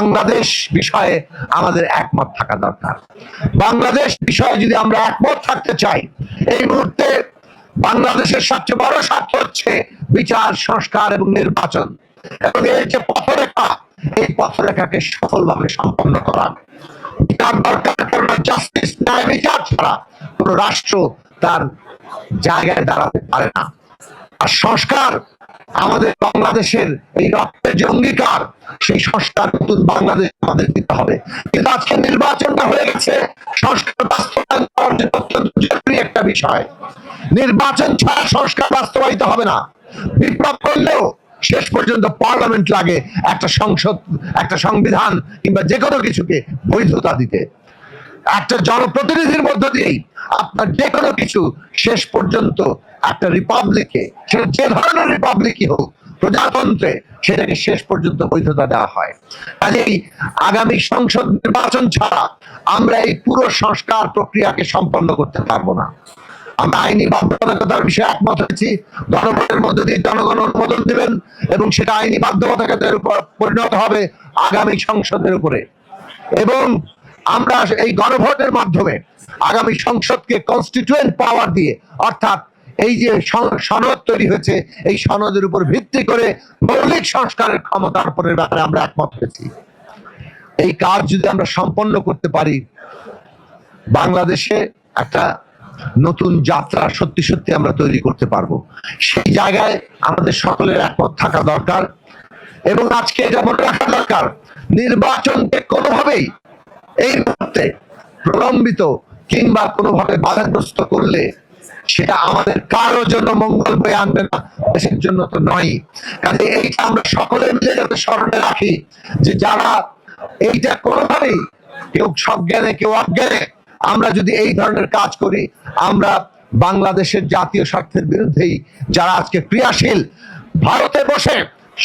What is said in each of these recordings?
বাংলাদেশ বিষয়ে আমাদের একমত থাকা দরকার। বাংলাদেশ বিষয়ে যদি আমরা একমত থাকতে চাই, এই মুহূর্তে বাংলাদেশের সবচেয়ে বড় স্বার্থ হচ্ছে বিচার, সংস্কার এবং নির্বাচন। এবং এই যে পথরেখা, এই পথরেখাকে সফলভাবে সম্পন্ন করা। বিচার দরকার কেননা জাস্টিস ন্যায় বিচার ছাড়া কোন রাষ্ট্র তার জায়গায় দাঁড়াতে পারে না। আর সংস্কার আমাদের বাংলাদেশের এই রক্তের যে অঙ্গীকার, সেই সংস্কার নতুন বাংলাদেশ আমাদের দিতে হবে। কিন্তু আজকে নির্বাচনটা হয়ে গেছে, সংস্কার বাস্তবায়ন করার জন্য অত্যন্ত জরুরি একটা বিষয়। নির্বাচন ছাড়া সংস্কার বাস্তবায়িত হবে না। বিপ্লব করলেও শেষ পর্যন্ত পার্লামেন্ট লাগে একটা সংসদ, একটা সংবিধান কিংবা যে কোনো কিছুকে বৈধতা দিতে। একটা জনপ্রতিনিধির মধ্য দিয়েই আপনার যে কোনো কিছু শেষ পর্যন্ত একটা রিপাবলিকে যে ধরনের রিপাবলিকই হোক, প্রজাতন্ত্রে সেটাকে শেষ পর্যন্ত বৈধতা দেওয়া হয়। কাজেই আগামী সংসদ নির্বাচন ছাড়া আমরা এই পুরো সংস্কার প্রক্রিয়াকে সম্পন্ন করতে পারব না। আমরা আইনি বাধ্যবাধকতার বিষয়ে একমত হয়েছি। দিয়ে জনগণ অনুমোদন দেবেন এবং সেটা আইনি বাধ্যবাধকতার উপর পরিণত হবে আগামী সংসদের উপরে। এবং আমরা এই গণভোটের মাধ্যমে আগামী সংসদকে কনস্টিটিউয়েন্ট পাওয়ার দিয়ে, অর্থাৎ এই যে সনদ তৈরি হয়েছে, এই সনদের উপর ভিত্তি করে মৌলিক সংস্কারের উপরের ব্যাপারে আমরা একমত হয়েছি। এই কাজ যদি আমরা সম্পন্ন করতে পারি, বাংলাদেশে একটা নতুন যাত্রা সত্যি সত্যি আমরা তৈরি করতে পারব। সেই জায়গায় আমাদের সকলের একমত থাকা দরকার এবং আজকে এটা মনে রাখা দরকার, নির্বাচনকে কোনোভাবেই এই মুহূর্তে প্রলম্বিত কিংবা কোনোভাবে বাধাগ্রস্ত করলে সেটা আমাদের কারোর জন্য মঙ্গল বয়ে আনবে না, দেশের জন্য তো নয়। কাজে এইটা আমরা সকলে মিলে যাতে স্মরণে রাখি যে যারা এইটা কোনোভাবেই কেউ সজ্ঞানে, কেউ অজ্ঞানে, আমরা যদি এই ধরনের কাজ করি, আমরা বাংলাদেশের জাতীয় স্বার্থের বিরুদ্ধেই যারা আজকে ক্রিয়াশীল, ভারতে বসে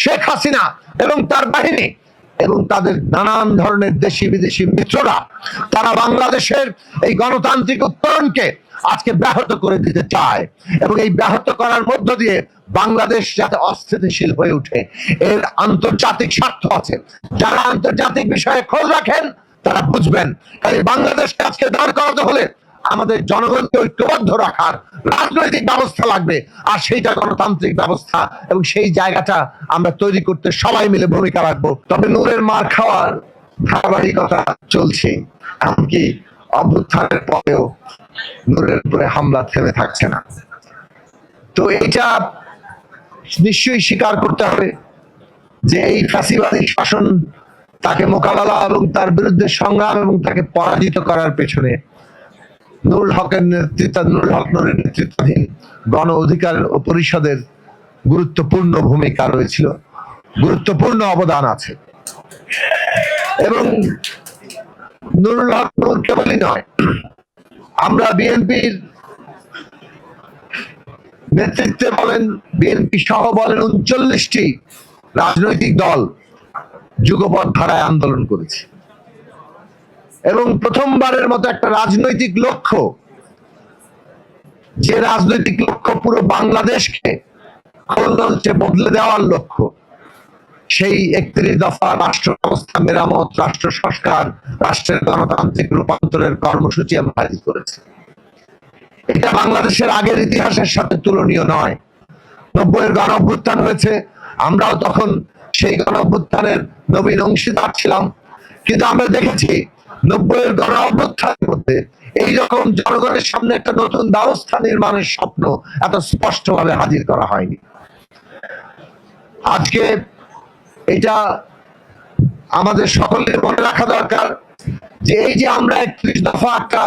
শেখ হাসিনা এবং তার বাহিনী এবং তাদের নানান ধরনের দেশি বিদেশি মিত্ররা, তারা বাংলাদেশের এই গণতান্ত্রিক উত্তরণকে আজকে ব্যাহত করে দিতে চায়। এবং এই ব্যাহত করার মধ্য দিয়ে বাংলাদেশ যাতে অস্থিতিশীল হয়ে ওঠে। এর আন্তর্জাতিক স্বার্থ আছে। যারা আন্তর্জাতিক বিষয়ে খোঁজ রাখেন, তারা বুঝবেন। কাজে বাংলাদেশকে আজকে দাঁড় করাতে হলে আমাদের জনগণকে ঐক্যবদ্ধ রাখার রাজনৈতিক ব্যবস্থা লাগবে। আর সেইটা গণতান্ত্রিক ব্যবস্থা। এবং সেই জায়গাটা আমরা তৈরি করতে সবাই মিলে ভূমিকা রাখব। তবে নূরের মার খাওয়ার ধারাবাহিকতা চলছে। এমনকি অভ্যুত্থানের পরেও নূরের উপরে হামলা থেমে থাকছে না। তো এটা নিশ্চয়ই স্বীকার করতে হবে যে এই ফ্যাসিবাদী শাসন তাকে মোকাবেলা এবং তার বিরুদ্ধে সংগ্রাম এবং তাকে পরাজিত করার পেছনে নুরুল হকের নেতৃত্ব, নুরুল হক নুরের নেতৃত্বাধীন গণ অধিকার ও পরিষদের গুরুত্বপূর্ণ ভূমিকা রয়েছিল। গুরুত্বপূর্ণ অবদান আছে। এবং নুরুল হক নুর কেবলই নয়। আমরা বিএনপির নেতৃত্বে বলেন, বিএনপি সহ বলেন উনচল্লিশটি রাজনৈতিক দল যুগপৎ ধারায় আন্দোলন করেছে। এবং প্রথমবারের মতো একটা রাজনৈতিক লক্ষ্য, যে রাজনৈতিক লক্ষ্য পুরো বাংলাদেশকে খোলছে বদলে দেওয়ার লক্ষ্য সেই একত্রিশ দফা রাষ্ট্র ব্যবস্থা মেরামত, রাষ্ট্র সংস্কার, রাষ্ট্রের গণতান্ত্রিক রূপান্তরের কর্মসূচি আমরা হাজির করেছি। এটা বাংলাদেশের আগের ইতিহাসের সাথে তুলনীয় নয়। নব্বইয়ের গণ অভ্যুত্থান হয়েছে, আমরাও তখন সেই গণ অভ্যুত্থানের নবীন অংশীদার ছিলাম। কিন্তু আমরা দেখেছি নব্বইয়ের গণ অভ্যুত্থানের মধ্যে এইরকম জনগণের সামনে একটা নতুন ব্যবস্থা নির্মাণের স্বপ্ন এত স্পষ্টভাবে হাজির করা হয়নি। আজকে এটা আমাদের সকলের মনে রাখা দরকার যে এই যে আমরা একত্রিশ দফা একটা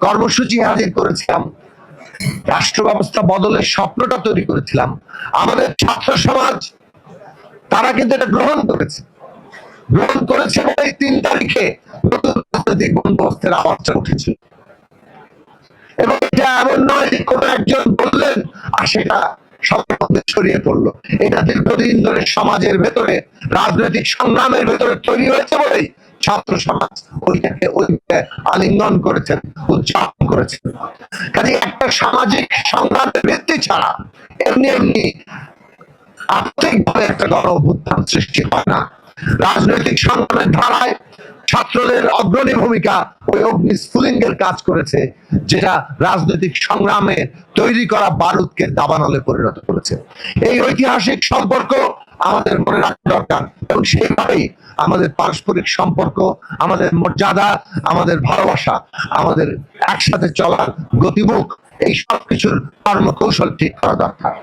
কর্মসূচি হাজির করেছিলাম রাষ্ট্র ব্যবস্থা বদলের স্বপ্নটা তৈরি করেছিলাম, আমাদের ছাত্র সমাজ তারা কিন্তু এটা গ্রহণ করেছে। গ্রহণ করেছে বলে তিন তারিখে নতুন রাজনৈতিক বন্দোবস্তের আওয়াজটা উঠেছিল। এবং এটা এমন নয় যে কোনো একজন বললেন, আর সেটা সবার ছড়িয়ে পড়ল। এটা দীর্ঘদিন ধরে সমাজের ভেতরে, রাজনৈতিক সংগ্রামের ভেতরে তৈরি হয়েছে বলেই ছাত্র সমাজ ওইটাকে ওইটাকে আলিঙ্গন করেছেন উদযাপন করেছেন কাজে একটা সামাজিক সংগ্রামের ভিত্তি ছাড়া এমনি এমনি আর্থিকভাবে একটা গণ অভ্যুত্থান সৃষ্টি হয় না। রাজনৈতিক সংগ্রামের ধারায় ছাত্রদের অগ্রণী ভূমিকা ওই অগ্নিস্ফুলিঙ্গের কাজ করেছে, যেটা রাজনৈতিক সংগ্রামে তৈরি করা বারুদকে দাবানলে পরিণত করেছে। এই ঐতিহাসিক সম্পর্ক আমাদের মনে রাখা দরকার, এবং সেইভাবেই আমাদের পারস্পরিক সম্পর্ক, আমাদের মর্যাদা, আমাদের ভালোবাসা, আমাদের একসাথে চলার গতিমুখ, এই সব কিছুর কর্মকৌশল ঠিক করা দরকার।